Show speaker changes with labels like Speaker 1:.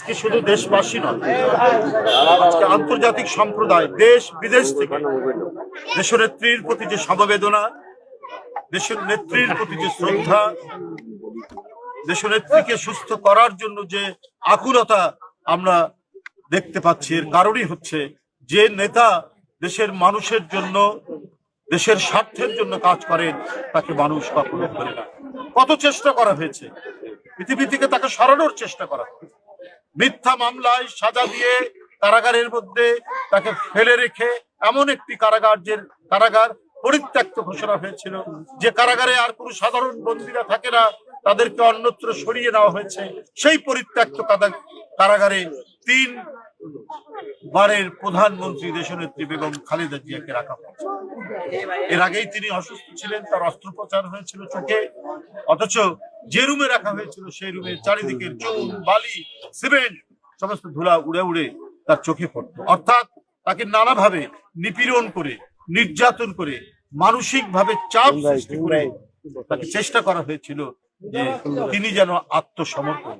Speaker 1: আজকে শুধু দেশবাসী নয়, আজকে আন্তর্জাতিক সম্প্রদায়, দেশ, বিদেশ থেকে দেশনেত্রীর প্রতি যে সমবেদনা দেশের নেত্রীর প্রতি যে শ্রদ্ধা, দেশনেত্রীকে সুস্থ করার জন্য যে আকুলতা আমরা দেখতে পাচ্ছি, এর কারণই হচ্ছে যে নেতা দেশের মানুষের জন্য, দেশের স্বার্থের জন্য কাজ করেন, তাকে মানুষ কখনো করে না কত চেষ্টা করা হয়েছে পৃথিবী থেকে তাকে সরানোর চেষ্টা করা। মিথ্যা মামলায় সাজা দিয়ে কারাগারের মধ্যে তাকে ফেলে রেখে এমন একটি কারাগার যে কারাগার পরিত্যক্ত ঘোষণা হয়েছিল যে কারাগারে আর কোনো সাধারণ বন্দীরা থাকে না, তাদেরকে অন্যত্র সরিয়ে নেওয়া হয়েছে। সেই পরিত্যক্ত কারাগারে তিন বারের প্রধানমন্ত্রী দেশনেত্রী বেগম খালেদা জিয়াকে রাখা হয়েছে। এর আগেই তিনি অসুস্থ ছিলেন, তার অস্ত্রোপচার হয়েছিল চোখে। অথচ যে রুমে রাখা হয়েছিল সেই রুমে চারিদিকে চুন বালি সিমেন্ট সমস্ত ধুলা উড়ে উড়ে তার চোখে পড়ত। অর্থাৎ তাকে নানাভাবে নিপীড়ন করে নির্যাতন করে মানসিক ভাবে চাপ সৃষ্টি করে তাকে চেষ্টা করা হয়েছিল যে তিনি যেন আত্মসমর্পণ